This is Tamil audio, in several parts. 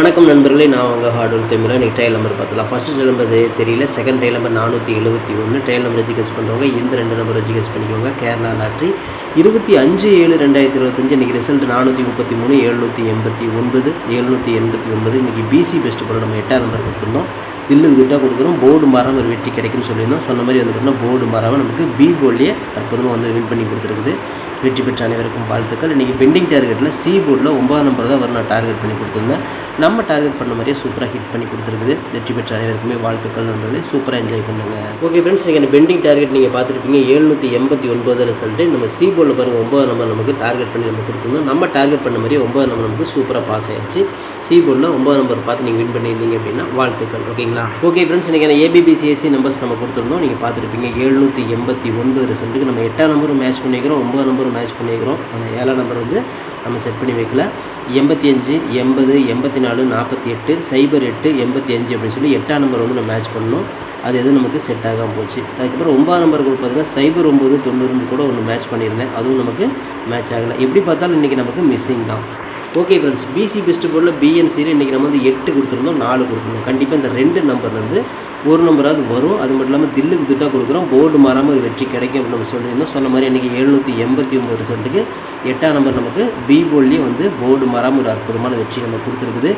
வணக்கம் நண்பர்களே நான் உங்கள் ஹார்ட்வேர் தமிழ் இன்றைக்கி ட்ரையல் நம்பர் பார்த்தலாம். ஃபஸ்ட்டு ட்ரையல் நம்பர் தெரியல. செகண்ட் ட்ரையல் நம்பர் நானூற்றி எழுபத்தி ஒன்று ட்ரையல் நம்பர் வச்சு கெஸ் பண்ணுறவங்க இந்த ரெண்டு நம்பர் வச்சு கெஸ் பண்ணிக்கோங்க. கேரளா லாட்ரி இருபத்தி அஞ்சு ஏழு ரெண்டாயிரத்தி இருபத்தஞ்சு. இன்றைக்கி ரிசல்ட் நானூற்றி முப்பத்தி மூணு எழுநூற்றி எண்பத்தி ஒன்பது எழுநூற்றி எண்பத்தி ஒன்பது. இன்றைக்கி பிசி பெஸ்ட் போல் நம்ம எட்டாம் நம்பர் கொடுத்துருந்தோம். தில்லு விதிட்டாக கொடுக்குறோம். போர்டு மரம் ஒரு வெற்றி கிடைக்கும்னு சொல்லியிருந்தோம். சொன்ன மாதிரி வந்து பார்த்தீங்கன்னா போர்டு மரம் நமக்கு பி போர்ட்லேயே அற்புதமாக வந்து வின் பண்ணி கொடுத்துருக்குது. வெற்றி பெற்ற அனைவருக்கும் வாழ்த்துக்கள். இன்றைக்கி பெண்டிங் டார்கெட்டில் சி போர்டில் ஒன்பதாம் நம்பர் தான் வரும். நான் டார்கெட் பண்ணி கொடுத்துருந்தேன். நம்ம டார்கெட் பண்ண மாதிரியே சூப்பராக ஹிட் பண்ணி கொடுத்துருக்குது. வெற்றி பெற்ற அனைவருக்குமே வாழ்த்துக்கள் நண்பர்களே. சூப்பராக என்ஜாய் பண்ணுங்க. ஓகே ஃப்ரெண்ட்ஸ் நீங்கள் பெண்டிங் டார்கெட் நீங்கள் பார்த்துருப்பீங்க. எழுநூற்றி எண்பத்தி ஒன்பது ரிசல்ட்டு நம்ம சி போர்டில் பாருங்கள் ஒம்பது நம்பர் நமக்கு டார்கெட் பண்ணி நம்ம கொடுத்துருந்தோம். நம்ம டார்கெட் பண்ண மாதிரியே ஒன்பது நம்பர் நமக்கு சூப்பராக பாஸ் ஆயிடுச்சு. சி போர்டில் ஒம்பது நம்பர் பார்த்து நீங்கள் வின் பண்ணியிருந்தீங்க அப்படின்னா வாழ்த்துக்கள் ஓகேங்களா ஓகே ஃப்ரெண்ட்ஸ் நீங்கள் ஏபிபிசிஎஸ்சி நம்பர்ஸ் நம்ம கொடுத்துருந்தோம். நீங்கள் பார்த்துருப்பீங்க எழுநூற்றி எண்பத்தி ஒன்பது ரிசல்ட்டுக்கு நம்ம எட்டாம் நம்பரும் மேட்ச் பண்ணிக்கிறோம் ஒம்பது நம்பரும் மேட்ச் பண்ணிக்கிறோம் ஆனால் ஏழாம் நம்பர் வந்து நம்ம செட் பண்ணி வைக்கல. எண்பத்தி அஞ்சு எண்பது எண்பத்தி நாலு நாற்பத்தி எட்டு சைபர் எட்டு எண்பத்தி அஞ்சு அப்படின்னு சொல்லி எட்டாம் நம்பர் வந்து நம்ம மேட்ச் பண்ணோம் அது எதுவும் நமக்கு செட் ஆகாமல் போச்சு. அதுக்கப்புறம் ஒன்பதாம் நம்பர் கூட பார்த்தீங்கன்னா சைபர் ஒம்பது தொண்ணூறுன்னு கூட ஒன்று மேட்ச் பண்ணியிருந்தேன். அதுவும் நமக்கு மேட்ச் ஆகலை. எப்படி பார்த்தாலும் இன்றைக்கி நமக்கு மிஸ்ஸிங் தான். ஓகே ஃப்ரெண்ட்ஸ் பிசி பெஸ்ட் போர்டில் பிஎன்சியில் இன்றைக்கி நம்ம வந்து எட்டு கொடுத்துருந்தோம் நாலு கொடுத்துருந்தோம். கண்டிப்பாக இந்த ரெண்டு நம்பர் வந்து ஒரு நம்பராவது வரும். அது மட்டும் இல்லாமல் தில்லுக்கு திட்டாக கொடுக்குறோம். போர்டு மாறாமல் ஒரு வெற்றி கிடைக்கும் அப்படின்னு நம்ம சொல்லியிருந்தோம். சொன்ன மாதிரி இன்றைக்கி எழுநூற்றி எண்பத்தி ஒம்பது ரிசல்ட்டுக்கு எட்டாம் நம்பர் நமக்கு பி போர்ட்லேயும் வந்து போர்டு மாறாமல் ஒரு அற்புதமான வெற்றி நம்ம கொடுத்துருக்குது.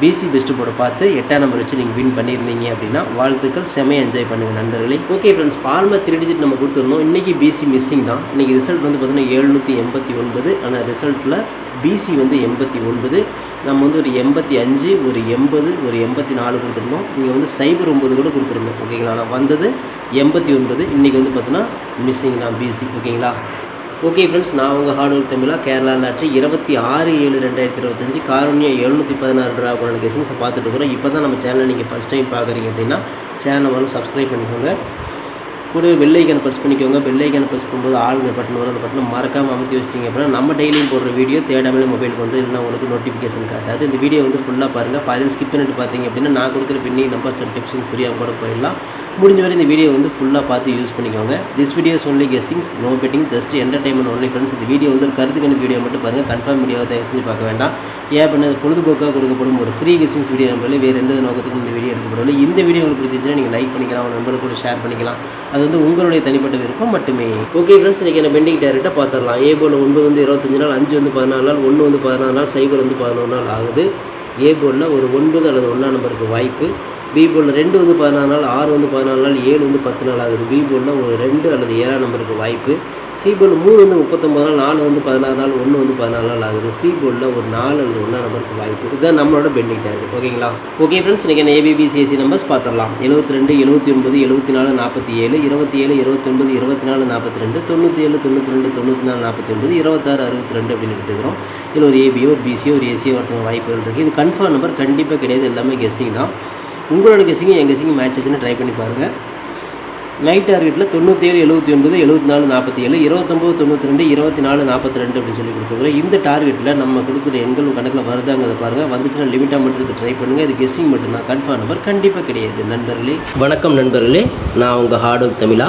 பிசி பெஸ்ட் போர்டை பார்த்து எட்டாம் நம்பர் வச்சு நீங்கள் வின் பண்ணியிருந்தீங்க அப்படின்னா வாழ்த்துக்கள். செமையாக என்ஜாய் பண்ணுங்கள் நண்பர்களே. ஓகே ஃப்ரெண்ட்ஸ் ஃபார்மா த்ரீ டிஜிட் நம்ம கொடுத்துருந்தோம். இன்றைக்கி பிசி மிஸ்ஸிங் தான். இன்றைக்கி ரிசல்ட் வந்து பார்த்தீங்கன்னா எழுநூற்றி எண்பத்தி ஒன்பது. ஆனால் ரிசல்ட்டில் பிசி வந்து எண்பத்தி ஒன்பது நம்ம வந்து ஒரு எண்பத்தி அஞ்சு ஒரு எண்பது ஒரு எண்பத்தி நாலு கொடுத்துருந்தோம். நீங்கள் வந்து சைபர் ஒம்பது கூட கொடுத்துருந்தோம். ஓகேங்களா நான் வந்தது எண்பத்தி ஒன்பது இன்றைக்கி வந்து பார்த்தீங்கன்னா மிஸ்ஸிங் தான் பிசி ஓகேங்களா ஓகே ஃப்ரெண்ட்ஸ் நான் உங்கள் ஹார்ட் ஒர்க் தமிழாக கேரளா லாட்ரி இருபத்தி ஆறு ஏழு ரெண்டாயிரத்தி இருபத்தஞ்சு காரணியா எழுநூற்றி பதினாறு ரூபா கொண்ட கெஸிங்ஸை பார்த்துட்டு இருக்கிறோம். இப்போ தான் நம்ம சேனலை நீங்கள் ஃபஸ்ட் டைம் பார்க்குறீங்க அப்படின்னா சேனலை வந்து சப்ஸ்கிரைப் பண்ணிக்கோங்க. கூட பெல்லைக்கான ப்ரெஸ் பண்ணிக்கோங்க. பெல்லைக்கான ப்ரெஸ் பண்ணும்போது ஆளுங்க பட்டன் வரும் அந்த பட்டனை மறக்காமல் அமைத்து வச்சிட்டிங்க அப்படின்னா நம்ம டெய்லியும் போடுற வீடியோ தேடாமலே மொபைலுக்கு வந்து இல்லைனா உங்களுக்கு நோட்டிஃபிகேஷன் காட்டாது. இந்த வீடியோ வந்து ஃபுல்லாக பாருங்கள் பாதி ஸ்கிப் பண்ணிட்டு பார்த்தீங்க அப்படின்னா நான் கொடுக்குற பின்னி நம்பர் அண்ட் புரியாமல் கூட போயிடலாம். முடிஞ்ச வரை இந்த வீடியோ வந்து ஃபுல்லாக பார்த்து யூஸ் பண்ணிக்கோங்க. This videos only guessings no betting just entertainment only friends இந்த வீடியோ வந்து ஒரு கருத்துக்கான வீடியோ மட்டும் பாருங்கள் கன்ஃபார்ம் வீடியோவை தயவு செஞ்சு பார்க்க வேண்டாம். ஏன் பண்ண பொழுதுபோக்காக கொடுக்கப்படும் ஒரு ஃப்ரீ கெஸிங்ஸ் வீடியோ நம்மளே வேறு எந்த நோக்கத்துக்கும் இந்த வீடியோ எடுக்கப்படவில்லை. இந்த வீடியோ உங்களுக்கு பிடிச்சிருந்துச்சுன்னா நீங்கள் லைக் பண்ணிக்கலாம். உங்கள் நண்பர்கள் கூட ஷேர் பண்ணிக்கலாம். அது வந்து உங்களுடைய தனிப்பட்ட விருப்பம் மட்டுமே. ஓகே ஃப்ரெண்ட்ஸ் இன்றைக்கி என்ன பெண்டிங் டேரக்டாக பார்த்துடலாம் ஏ போல் ஒன்பது வந்து இருபத்தஞ்சு நாள் அஞ்சு வந்து பதினாலு நாள் ஒன்று வந்து பதினாறு நாள் சைபர் வந்து பதினோரு நாள் ஆகுது. ஏ போர்டில் ஒரு ஒன்பது அல்லது ஒன்றாம் நம்பருக்கு வாய்ப்பு. பி போர்டில் ரெண்டு வந்து பதினாறு நாள் ஆறு வந்து பதினாலு நாள் ஏழு வந்து பத்து நாள் ஆகுது. பி போர்டில் ஒரு ரெண்டு அல்லது ஏழாம் நம்பருக்கு வாய்ப்பு. சி போர்டில் மூணு வந்து முப்பத்தொம்பது நாள் நாலு வந்து பதினாறு நாள் ஒன்று வந்து பதினாலு நாள் ஆகுது. சி போர்டில் ஒரு நாலு அல்லது ஒன்றாம் நம்பருக்கு வாய்ப்பு. இதுதான் நம்மளோட பெண்டிங் டார்கெட் ஓகேங்களா? ஓகே ஃப்ரெண்ட்ஸ் இன்றைக்கி ஏபிபிசிஎஸ்சி நம்பர்ஸ் பார்த்துடலாம் எழுபத்தி ரெண்டு எழுபத்தி ஒன்பது எழுபத்தி நாலு நாற்பத்தி ஏழு இருபத்தி ஏழு இருபத்தி ஒன்பது இருபத்தி நாலு நாற்பத்தி ரெண்டு தொண்ணூற்றி ஏழு தொண்ணூற்றி ரெண்டு தொண்ணூற்றி நாலு நாற்பத்தி ஒன்பது இருபத்தாறு அறுபத்தி ரெண்டு அப்படின்னு எடுத்துக்கிறோம் இதில் ஒரு ஏபியோ ஒரு பிசியோ ஒரு ஏசியோ ஒருத்தவங்க வாய்ப்புகள் இருக்குது இது கன்ஃபார்ம் நம்பர் கண்டிப்பாக கிடையாது. எல்லாமே கெஸ்ஸிங் தான். உங்களோட கெஸிங்கும் என் கெஸ்ஸிங் மேட்ச் ஆச்சுன்னு ட்ரை பண்ணி பாருங்கள் நைட் டார்கெட்டில் தொண்ணூற்றி ஏழு எழுபத்தி ஒன்பது எழுபத்தி நாலு நாற்பத்தி ஏழு இருபத்தொம்போது தொண்ணூற்றி ரெண்டு இருபத்தி நாலு நாற்பத்தி ரெண்டு அப்படின்னு சொல்லி கொடுத்துருக்குறோம். இந்த டார்கெட்டில் நம்ம கொடுக்குற எண்கள் கணக்கில் வருதாங்கிறத பாருங்கள் வந்துச்சுன்னா லிமிட்டாக மட்டும் எடுத்து ட்ரை பண்ணுங்கள் இது கெஸ்ஸிங் மட்டும்தான். கன்ஃபார்ம் நம்பர் கண்டிப்பாக கிடையாது. நண்பர்களே. வணக்கம் நண்பர்களே. நான் உங்கள் ஹார்ட் ஒர்க் தமிழா.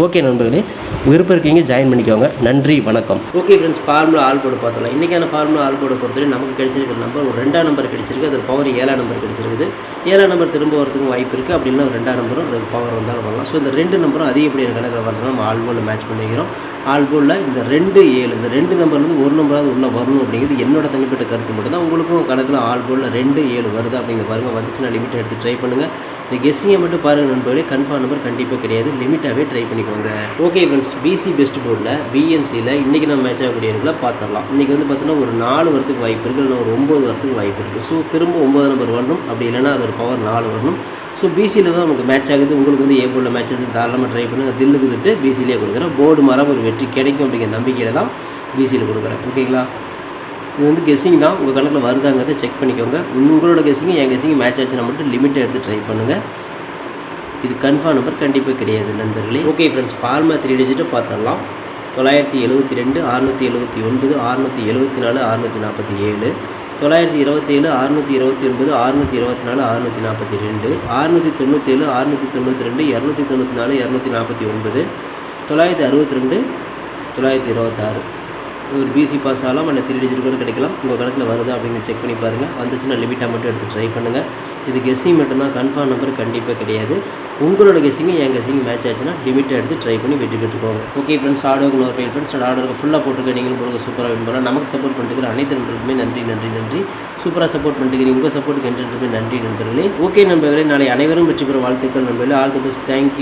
ஓகே நண்பர்களே விருப்பம் இருக்கீங்க ஜாயின் பண்ணிக்கோங்க. நன்றி வணக்கம். Okay friends formula all board பார்த்துலாம் இன்றைக்கான ஃபார்முலா ஆல் போர்டு பொறுத்தவரை நமக்கு கிடைச்சிருக்கிற நம்பர் ஒரு ரெண்டாம் நம்பர் கிடைச்சிருக்கு. அது பவர் ஏழாம் நம்பர் கிடைச்சிருக்குது. ஏழாம் நம்பர் திரும்ப வரதுக்கும் வாய்ப்பு இருக்குது அப்படின்னா ரெண்டாம் நம்பரும் அதுக்கு பவர் வந்தாலும் வரலாம். ஸோ இந்த ரெண்டு நம்பரும் அதிகப்படியான கணக்கில் வரலாம் நம்ம ஆல் மேட்ச் பண்ணிக்கிறோம். ஆல் இந்த ரெண்டு ஏழு இந்த ரெண்டு நம்பர்லேருந்து ஒரு நம்பராவது உள்ளே வரணும் அப்படிங்கிறது என்னோட தனிப்பட்ட கருத்து மட்டும் தான். உங்களுக்கும் கணக்கில் ஆல் ரெண்டு ஏழு வருது அப்படிங்கிற பாருங்கள் வந்துச்சுன்னா லிமிட் எடுத்து ட்ரை பண்ணுங்கள் இந்த கெஸ்ஸிங்கை மட்டும் பாருங்கள் நண்பர்களே. கன்ஃபார்ம் நம்பர் கண்டிப்பாக கிடையாது. லிமிட்டாகவே ட்ரை பண்ணிக்கோங்க ஓகே ஃப்ரெண்ட்ஸ் பிசி பெஸ்ட் போர்டில் பிஎன்சியில் இன்றைக்கி நம்ம மேட்ச் ஆகக்கூடியவர்களை பார்த்துடலாம். இன்றைக்கி வந்து பார்த்தீங்கன்னா ஒரு நாலு வரத்துக்கு வாய்ப்பு இருக்குது இல்லை ஒரு ஒம்பது வரத்துக்கு வாய்ப்பு இருக்குது ஸோ திரும்ப ஒம்பது நம்பர் வரணும். அப்படி இல்லைன்னா அதோட பவர் நாலு வரணும். ஸோ பிசியில் தான் நமக்கு மேட்ச் ஆகுது. உங்களுக்கு வந்து ஏ போர்டில் மேட்ச் ஆகுது தாராளமாக ட்ரை பண்ணுங்கள் தில்லுக்கு குதிட்டு பிசிலேயே கொடுக்குறேன். போர்டு மரம் ஒரு வெற்றி கிடைக்கும் அப்படிங்கிற நம்பிக்கையில் தான் பிசியில் கொடுக்குறேன். ஓகேங்களா இது வந்து கெஸ்ஸிங் தான். உங்கள் கணக்கில் வருதாங்கிறத செக் பண்ணிக்கோங்க. உங்களோட கெஸ்ஸிங் என் கெஸ்ஸிங் மேட்ச் ஆச்சுன்னா மட்டும் லிமிட்டை எடுத்து ட்ரை பண்ணுங்கள் இது கன்ஃபார்ம் நம்பர் கண்டிப்பாக கிடையாது நண்பர்களே. ஓகே ஃப்ரெண்ட்ஸ் ஃபார்மா த்ரீ டிஜிட்டை பார்த்துடலாம். தொள்ளாயிரத்தி எழுபத்தி ரெண்டு அறுநூற்றி எழுபத்தி ஒன்பது அறுநூற்றி எழுபத்தி நாலு அறுநூற்றி நாற்பத்தி ஏழு. தொள்ளாயிரத்தி இருபத்தேழு அறுநூற்றி இருபத்தி ஒன்பது அறுநூற்றி இருபத்தி நாலு அறுநூற்றி நாற்பத்தி ரெண்டு. அறுநூற்றி தொண்ணூற்றேழு அறுநூற்றி தொண்ணூற்றி ரெண்டு இரநூத்தி தொண்ணூற்றி நாலு இரநூத்தி நாற்பத்தி ஒன்பது. தொள்ளாயிரத்தி அறுபத்தி ரெண்டு தொள்ளாயிரத்தி இருபத்தாறு. ஒரு பிசி பாஸ் ஆகலாம் இல்லை த்ரீ டிஜிட் கூட கிடைக்கலாம். உங்கள் கணக்கில் வருதா அப்படின்னு செக் பண்ணி பாருங்கள் வந்துச்சுன்னா லிமிட்டாக மட்டும் எடுத்து ட்ரை பண்ணுங்கள் இது கெஸ்ஸிங் மட்டும்தான். கன்ஃபார்ம் நம்பர் கண்டிப்பாக கிடையாது. உங்களோட கெஸ்ஸிங்கும் என் கெஸ்ஸிங் மேட்ச் ஆச்சுன்னா லிமிட்டை எடுத்து ட்ரை பண்ணி வெற்றி பெற்றுக்கோங்க ஓகே ஃப்ரெண்ட்ஸ் ஆர்டர் உங்களோட பேர் ஃப்ரெண்ட்ஸ் ஆர்டருக்கு ஃபுல்லாக போட்டுருக்க நீங்களும் போடுங்க. சூப்பராக வின் பண்ணலாம். நமக்கு சப்போர்ட் பண்ணிருக்கிற அனைத்து நண்பர்களுக்குமே நன்றி நன்றி நன்றி. சூப்பராக சப்போர்ட் பண்ணிட்டு உங்கள் சப்போர்ட்டுக்கு என்றுமே நன்றி நண்பர்களே. ஓகே நண்பர்களே. நாளை அனைவரும் வெற்றி பெற வாழ்த்துக்கள் நண்பர்களே. All the best thank you